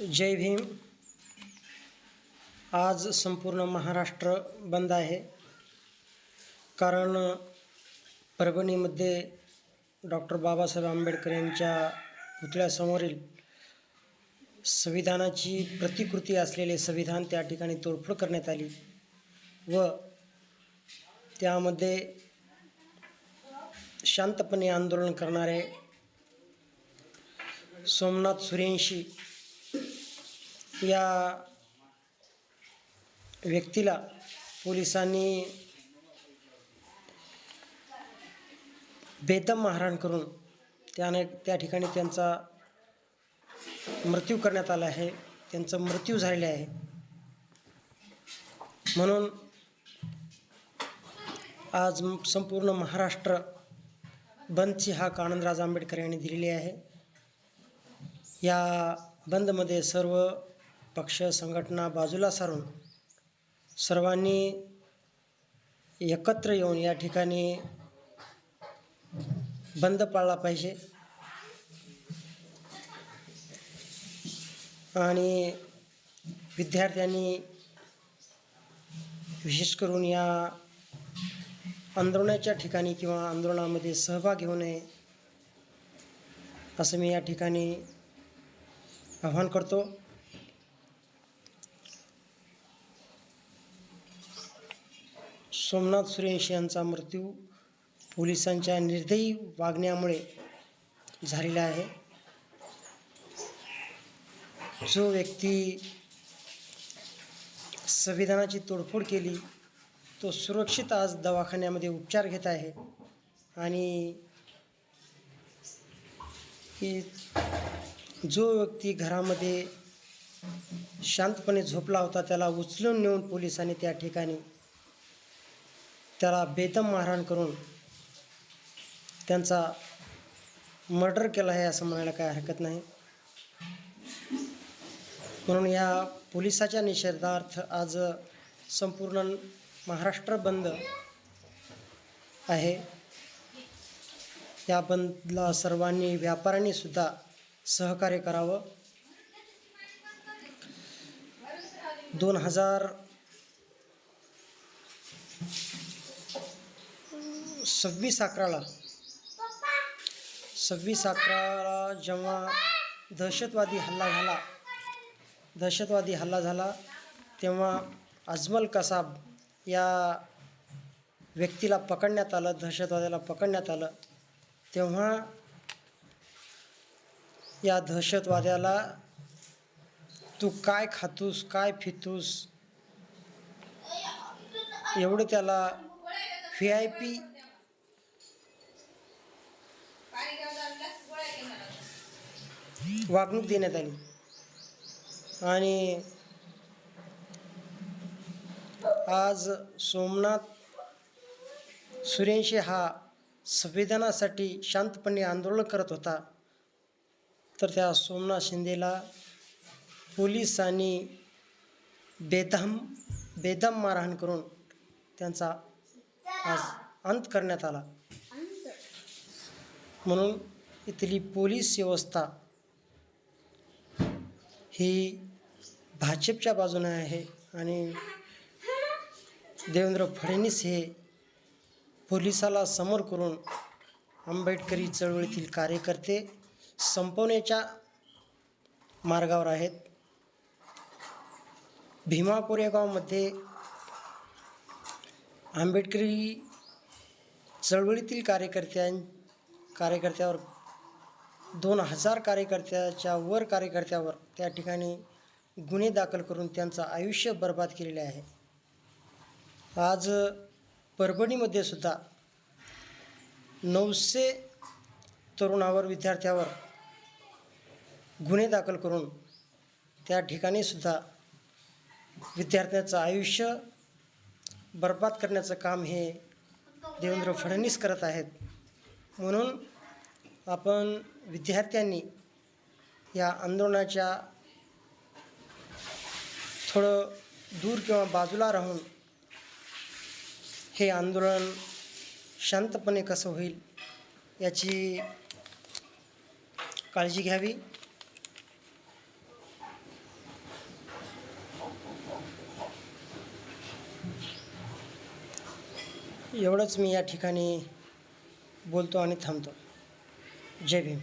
जय भीम. आज संपूर्ण महाराष्ट्र बंद आहे. कारण परभणीमध्ये डॉक्टर बाबासाहेब आंबेडकर यांच्या पुतळ्यासमोरील संविधानाची प्रतिकृती असलेले संविधान त्या ठिकाणी तोडफोड करण्यात आली व त्यामध्ये शांतपणे आंदोलन करणारे सोमनाथ सूर्यवंशी या व्यक्तीला पोलिसांनी बेदम मारहाण करून त्याने त्या ठिकाणी त्यांचा मृत्यू करण्यात आला आहे. त्यांचा मृत्यू झालेला आहे. म्हणून आज संपूर्ण महाराष्ट्र बंदची हाक आनंदराज आंबेडकर यांनी दिलेली आहे. या बंदमध्ये सर्व पक्ष संघटना बाजूला सारून सर्वांनी एकत्र येऊन या ठिकाणी बंद पाळला पाहिजे. आणि विद्यार्थ्यांनी विशेष करून या आंदोलनाच्या ठिकाणी किंवा आंदोलनामध्ये सहभाग घेऊ नये असं मी या ठिकाणी आव्हान करतो. सोमनाथ सूर्यवंशी यांचा मृत्यू पोलिसांच्या निर्दयी वागण्यामुळे झालेला आहे. जो व्यक्ती संविधानाची तोडफोड केली तो सुरक्षित आज दवाखान्यामध्ये उपचार घेत आहे आणि की जो व्यक्ती घरामध्ये शांतपणे झोपला होता त्याला उचलून नेऊन पोलिसांनी त्या ठिकाणी त्याला बेदम मारहाण करून त्यांचा मर्डर केला आहे असं म्हणायला काय हरकत नाही. म्हणून या पोलिसाच्या निषेधार्थ आज संपूर्ण महाराष्ट्र बंद आहे. या बंदला सर्वांनी व्यापाऱ्यांनी सुद्धा सहकार्य करावं. दोन हजार सव्वीस अकराला. सव्वीस अकराला जेव्हा दहशतवादी हल्ला झाला दहशतवादी हल्ला झाला तेव्हा अजमल कसाब या व्यक्तीला पकडण्यात आलं दहशतवाद्याला पकडण्यात आलं. तेव्हा या दहशतवाद्याला तू काय खातूस काय फितूस एवढं त्याला व्ही आय पी वागणूक देण्यात आली. आणि आज सोमनाथ सूर्यवंशी हा संविधानासाठी शांतपणे आंदोलन करत होता. तर त्या सोमनाथ शिंदेला पोलिसांनी बेदम बेदम मारहाण करून त्यांचा आज अंत करण्यात आला. म्हणून इथली पोलीस व्यवस्था ही भाजपच्या बाजूने आहे आणि देवेंद्र फडणवीस हे पोलिसाला समोर करून आंबेडकरी चळवळीतील कार्यकर्ते संपवण्याच्या मार्गावर आहेत. भीमा कोरेगावमध्ये आंबेडकरी चळवळीतील कार्यकर्त्यां कार्यकर्त्यावर दोन हजार कार्यकर्त्याच्या वर कार्यकर्त्यावर त्या ठिकाणी गुन्हे दाखल करून त्यांचं आयुष्य बर्बाद केलेले आहे. आज परभणीमध्ये सुद्धा नऊशे तरुणावर विद्यार्थ्यावर गुन्हे दाखल करून त्या ठिकाणी सुद्धा विद्यार्थ्याचं आयुष्य बर्बाद करण्याचं काम हे देवेंद्र फडणवीस करत आहेत. म्हणून आपण विद्यार्थ्यांनी या आंदोलनाच्या थोडं दूर किंवा बाजूला राहून हे आंदोलन शांतपणे कसं होईल याची काळजी घ्यावी. एवढंच मी या ठिकाणी बोलतो आणि थांबतो. जय भीम